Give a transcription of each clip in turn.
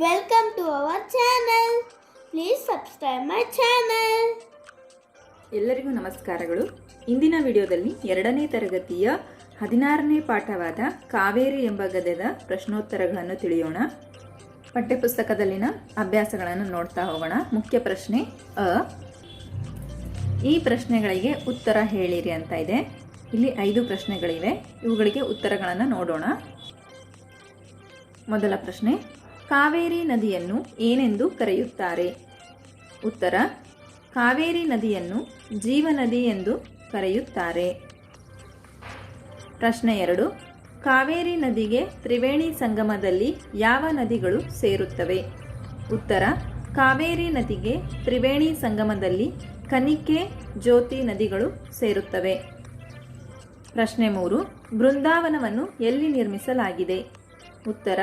Welcome to our channel. Please subscribe my channel. ಎಲ್ಲರಿಗೂ ನಮಸ್ಕಾರಗಳು. ಇಂದಿನ ವಿಡಿಯೋದಲ್ಲಿ ಎರಡನೇ ತರಗತಿಯ ಹದಿನಾರನೇ ಪಾಠವಾದ ಕಾವೇರಿ ಎಂಬ ಗದ್ಯದ ಪ್ರಶ್ನೋತ್ತರಗಳನ್ನು ತಿಳಿಯೋಣ. ಪಠ್ಯಪುಸ್ತಕದಲ್ಲಿನ ಅಭ್ಯಾಸಗಳನ್ನು ನೋಡ್ತಾ ಹೋಗೋಣ. ಮುಖ್ಯ ಪ್ರಶ್ನೆ ಅ. ಈ ಪ್ರಶ್ನೆಗಳಿಗೆ ಉತ್ತರ ಹೇಳಿರಿ ಅಂತ ಇದೆ. ಇಲ್ಲಿ ಐದು ಪ್ರಶ್ನೆಗಳಿವೆ. ಇವುಗಳಿಗೆ ಉತ್ತರಗಳನ್ನು ನೋಡೋಣ. ಮೊದಲ ಪ್ರಶ್ನೆ ಕಾವೇರಿ ನದಿಯನ್ನು ಏನೆಂದು ಕರೆಯುತ್ತಾರೆ? ಉತ್ತರ, ಕಾವೇರಿ ನದಿಯನ್ನು ಜೀವನದಿ ಎಂದು ಕರೆಯುತ್ತಾರೆ. ಪ್ರಶ್ನೆ ಎರಡು, ಕಾವೇರಿ ನದಿಗೆ ತ್ರಿವೇಣಿ ಸಂಗಮದಲ್ಲಿ ಯಾವ ನದಿಗಳು ಸೇರುತ್ತವೆ? ಉತ್ತರ, ಕಾವೇರಿ ನದಿಗೆ ತ್ರಿವೇಣಿ ಸಂಗಮದಲ್ಲಿ ಕನಿಕೆ, ಜ್ಯೋತಿ ನದಿಗಳು ಸೇರುತ್ತವೆ. ಪ್ರಶ್ನೆ ಮೂರು, ಬೃಂದಾವನವನ್ನು ಎಲ್ಲಿ ನಿರ್ಮಿಸಲಾಗಿದೆ? ಉತ್ತರ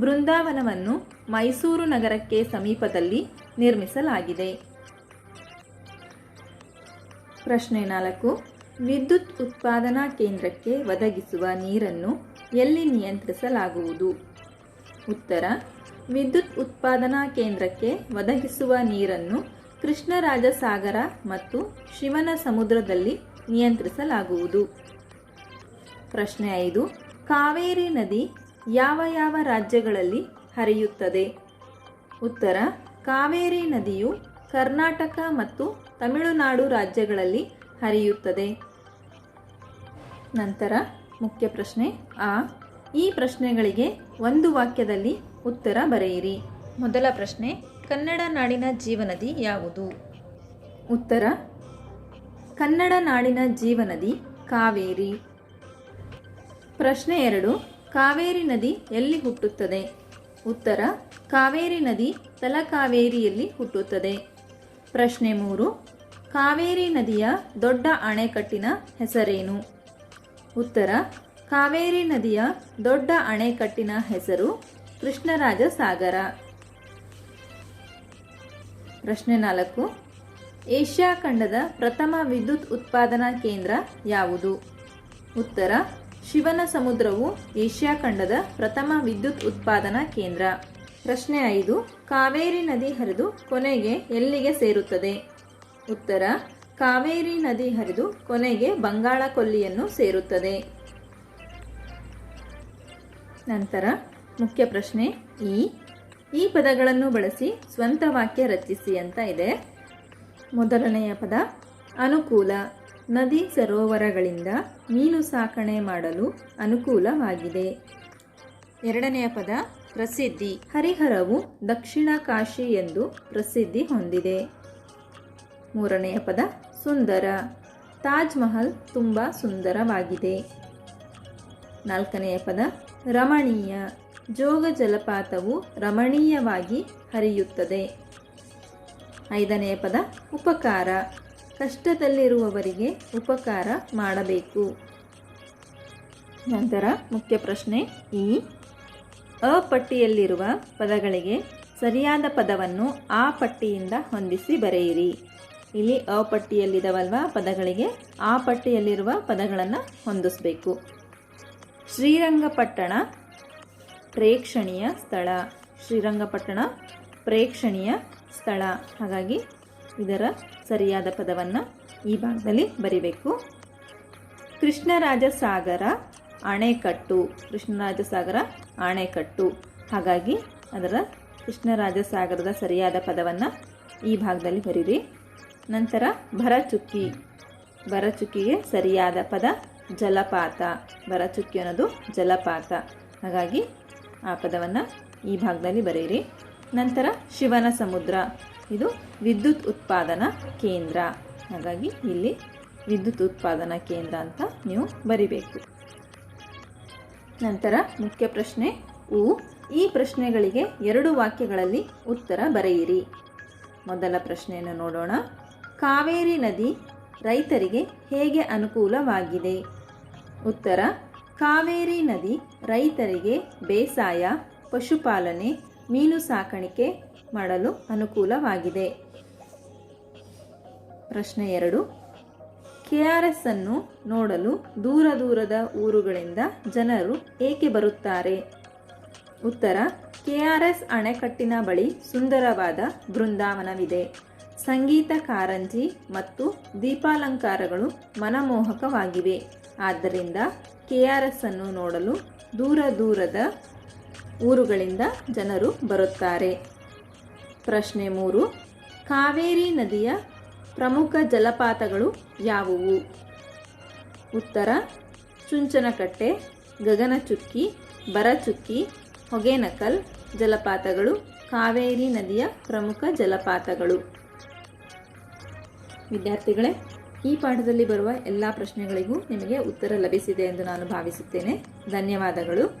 ಬೃಂದಾವನವನ್ನು ಮೈಸೂರು ನಗರಕ್ಕೆ ಸಮೀಪದಲ್ಲಿ ನಿರ್ಮಿಸಲಾಗಿದೆ. ಪ್ರಶ್ನೆ ನಾಲ್ಕು. ವಿದ್ಯುತ್ ಉತ್ಪಾದನಾ ಕೇಂದ್ರಕ್ಕೆ ಒದಗಿಸುವ ನೀರನ್ನು ಎಲ್ಲಿ ನಿಯಂತ್ರಿಸಲಾಗುವುದು? ಉತ್ತರ. ವಿದ್ಯುತ್ ಉತ್ಪಾದನಾ ಕೇಂದ್ರಕ್ಕೆ ಒದಗಿಸುವ ನೀರನ್ನು ಕೃಷ್ಣರಾಜಸಾಗರ ಮತ್ತು ಶಿವನ ಸಮುದ್ರದಲ್ಲಿ ನಿಯಂತ್ರಿಸಲಾಗುವುದು. ಪ್ರಶ್ನೆ ಐದು. ಕಾವೇರಿ ನದಿ ಯಾವ ಯಾವ ರಾಜ್ಯಗಳಲ್ಲಿ ಹರಿಯುತ್ತದೆ? ಉತ್ತರ ಕಾವೇರಿ ನದಿಯು ಕರ್ನಾಟಕ ಮತ್ತು ತಮಿಳುನಾಡು ರಾಜ್ಯಗಳಲ್ಲಿ ಹರಿಯುತ್ತದೆ. ನಂತರ ಮುಖ್ಯ ಪ್ರಶ್ನೆ ಆ. ಈ ಪ್ರಶ್ನೆಗಳಿಗೆ ಒಂದು ವಾಕ್ಯದಲ್ಲಿ ಉತ್ತರ ಬರೆಯಿರಿ. ಮೊದಲ ಪ್ರಶ್ನೆ ಕನ್ನಡ ನಾಡಿನ ಜೀವನದಿ ಯಾವುದು? ಉತ್ತರ ಕನ್ನಡ ನಾಡಿನ ಜೀವನದಿ ಕಾವೇರಿ. ಪ್ರಶ್ನೆ ಎರಡು ಕಾವೇರಿ ನದಿ ಎಲ್ಲಿ ಹುಟ್ಟುತ್ತದೆ? ಉತ್ತರ, ಕಾವೇರಿ ನದಿ ತಲಕಾವೇರಿಯಲ್ಲಿ ಹುಟ್ಟುತ್ತದೆ. ಪ್ರಶ್ನೆ ಮೂರು, ಕಾವೇರಿ ನದಿಯ ದೊಡ್ಡ ಅಣೆಕಟ್ಟಿನ ಹೆಸರೇನು? ಉತ್ತರ, ಕಾವೇರಿ ನದಿಯ ದೊಡ್ಡ ಅಣೆಕಟ್ಟಿನ ಹೆಸರು ಕೃಷ್ಣರಾಜ ಸಾಗರ ಪ್ರಶ್ನೆ ನಾಲ್ಕು, ಏಷ್ಯಾ ಖಂಡದ ಪ್ರಥಮ ವಿದ್ಯುತ್ ಉತ್ಪಾದನಾ ಕೇಂದ್ರ ಯಾವುದು? ಉತ್ತರ ಶಿವನ ಸಮುದ್ರವು ಏಷ್ಯಾ ಖಂಡದ ಪ್ರಥಮ ವಿದ್ಯುತ್ ಉತ್ಪಾದನಾ ಕೇಂದ್ರ. ಪ್ರಶ್ನೆ ಐದು, ಕಾವೇರಿ ನದಿ ಹರಿದು ಕೊನೆಗೆ ಎಲ್ಲಿಗೆ ಸೇರುತ್ತದೆ? ಉತ್ತರ, ಕಾವೇರಿ ನದಿ ಹರಿದು ಕೊನೆಗೆ ಬಂಗಾಳ ಕೊಲ್ಲಿಯನ್ನು ಸೇರುತ್ತದೆ. ನಂತರ ಮುಖ್ಯ ಪ್ರಶ್ನೆ ಈ ಈ ಪದಗಳನ್ನು ಬಳಸಿ ಸ್ವಂತ ವಾಕ್ಯ ರಚಿಸಿ ಅಂತ ಇದೆ. ಮೊದಲನೆಯ ಪದ, ಅನುಕೂಲ. ನದಿ ಸರೋವರಗಳಿಂದ ಮೀನು ಸಾಕಣೆ ಮಾಡಲು ಅನುಕೂಲವಾಗಿದೆ. ಎರಡನೆಯ ಪದ, ಪ್ರಸಿದ್ಧಿ. ಹರಿಹರವು ದಕ್ಷಿಣ ಕಾಶಿ ಎಂದು ಪ್ರಸಿದ್ಧಿ ಹೊಂದಿದೆ. ಮೂರನೆಯ ಪದ, ಸುಂದರ. ತಾಜ್ ಮಹಲ್ ತುಂಬ ಸುಂದರವಾಗಿದೆ. ನಾಲ್ಕನೆಯ ಪದ, ರಮಣೀಯ. ಜೋಗ ಜಲಪಾತವು ರಮಣೀಯವಾಗಿ ಹರಿಯುತ್ತದೆ. ಐದನೆಯ ಪದ, ಉಪಕಾರ. ಕಷ್ಟದಲ್ಲಿರುವವರಿಗೆ ಉಪಕಾರ ಮಾಡಬೇಕು. ನಂತರ ಮುಖ್ಯ ಪ್ರಶ್ನೆ ಈ ಅ ಪಟ್ಟಿಯಲ್ಲಿರುವ ಪದಗಳಿಗೆ ಸರಿಯಾದ ಪದವನ್ನು ಆ ಪಟ್ಟಿಯಿಂದ ಹೊಂದಿಸಿ ಬರೆಯಿರಿ. ಇಲ್ಲಿ ಅ ಪಟ್ಟಿಯಲ್ಲಿದವಲ್ವ ಪದಗಳಿಗೆ ಆ ಪಟ್ಟಿಯಲ್ಲಿರುವ ಪದಗಳನ್ನು ಹೊಂದಿಸಬೇಕು. ಶ್ರೀರಂಗಪಟ್ಟಣ ಪ್ರೇಕ್ಷಣೀಯ ಸ್ಥಳ. ಶ್ರೀರಂಗಪಟ್ಟಣ ಪ್ರೇಕ್ಷಣೀಯ ಸ್ಥಳ. ಹಾಗಾಗಿ ಇದರ ಸರಿಯಾದ ಪದವನ್ನು ಈ ಭಾಗದಲ್ಲಿ ಬರಿಬೇಕು. ಕೃಷ್ಣರಾಜ ಸಾಗರ ಅಣೆಕಟ್ಟು ಕೃಷ್ಣರಾಜ ಸಾಗರ ಅಣೆಕಟ್ಟು ಹಾಗಾಗಿ ಅದರ ಕೃಷ್ಣರಾಜ ಸಾಗರದ ಸರಿಯಾದ ಪದವನ್ನು ಈ ಭಾಗದಲ್ಲಿ ಬರೀರಿ. ನಂತರ ಭರಚುಕ್ಕಿ. ಭರಚುಕ್ಕಿಗೆ ಸರಿಯಾದ ಪದ ಜಲಪಾತ. ಭರಚುಕ್ಕಿ ಅನ್ನೋದು ಜಲಪಾತ. ಹಾಗಾಗಿ ಆ ಪದವನ್ನು ಈ ಭಾಗದಲ್ಲಿ ಬರೀರಿ. ನಂತರ ಶಿವನ ಸಮುದ್ರ. ಇದು ವಿದ್ಯುತ್ ಉತ್ಪಾದನಾ ಕೇಂದ್ರ. ಹಾಗಾಗಿ ಇಲ್ಲಿ ವಿದ್ಯುತ್ ಉತ್ಪಾದನಾ ಕೇಂದ್ರ ಅಂತ ನೀವು ಬರಿಬೇಕು. ನಂತರ ಮುಖ್ಯ ಪ್ರಶ್ನೆ, ಉ, ಈ ಪ್ರಶ್ನೆಗಳಿಗೆ ಎರಡು ವಾಕ್ಯಗಳಲ್ಲಿ ಉತ್ತರ ಬರೆಯಿರಿ. ಮೊದಲ ಪ್ರಶ್ನೆಯನ್ನು ನೋಡೋಣ. ಕಾವೇರಿ ನದಿ ರೈತರಿಗೆ ಹೇಗೆ ಅನುಕೂಲವಾಗಿದೆ? ಉತ್ತರ, ಕಾವೇರಿ ನದಿ ರೈತರಿಗೆ ಬೇಸಾಯ, ಪಶುಪಾಲನೆ, ಮೀನು ಸಾಕಾಣಿಕೆ ಮಾಡಲು ಅನುಕೂಲವಾಗಿದೆ. ಪ್ರಶ್ನೆ ಎರಡು. ಕೆ ಆರ್ ಎಸ್ ಅನ್ನು ನೋಡಲು ದೂರ ದೂರದ ಊರುಗಳಿಂದ ಜನರು ಏಕೆ ಬರುತ್ತಾರೆ? ಉತ್ತರ. ಕೆ ಆರ್ ಎಸ್ ಅಣೆಕಟ್ಟಿನ ಬಳಿ ಸುಂದರವಾದ ಬೃಂದಾವನವಿದೆ. ಸಂಗೀತ, ಕಾರಂಜಿ ಮತ್ತು ದೀಪಾಲಂಕಾರಗಳು ಮನಮೋಹಕವಾಗಿವೆ. ಆದ್ದರಿಂದ ಕೆ ಆರ್ ಎಸ್ ಅನ್ನು ನೋಡಲು ದೂರ ದೂರದ ಊರುಗಳಿಂದ ಜನರು ಬರುತ್ತಾರೆ. ಪ್ರಶ್ನೆ ಮೂರು. ಕಾವೇರಿ ನದಿಯ ಪ್ರಮುಖ ಜಲಪಾತಗಳು ಯಾವುವು? ಉತ್ತರ, ಚುಂಚನಕಟ್ಟೆ, ಗಗನಚುಕ್ಕಿ, ಬರಚುಕ್ಕಿ, ಹೊಗೆನಕಲ್ ಜಲಪಾತಗಳು ಕಾವೇರಿ ನದಿಯ ಪ್ರಮುಖ ಜಲಪಾತಗಳು. ವಿದ್ಯಾರ್ಥಿಗಳೇ, ಈ ಪಾಠದಲ್ಲಿ ಬರುವ ಎಲ್ಲ ಪ್ರಶ್ನೆಗಳಿಗೂ ನಿಮಗೆ ಉತ್ತರ ಲಭಿಸಿದೆ ಎಂದು ನಾನು ಭಾವಿಸುತ್ತೇನೆ. ಧನ್ಯವಾದಗಳು.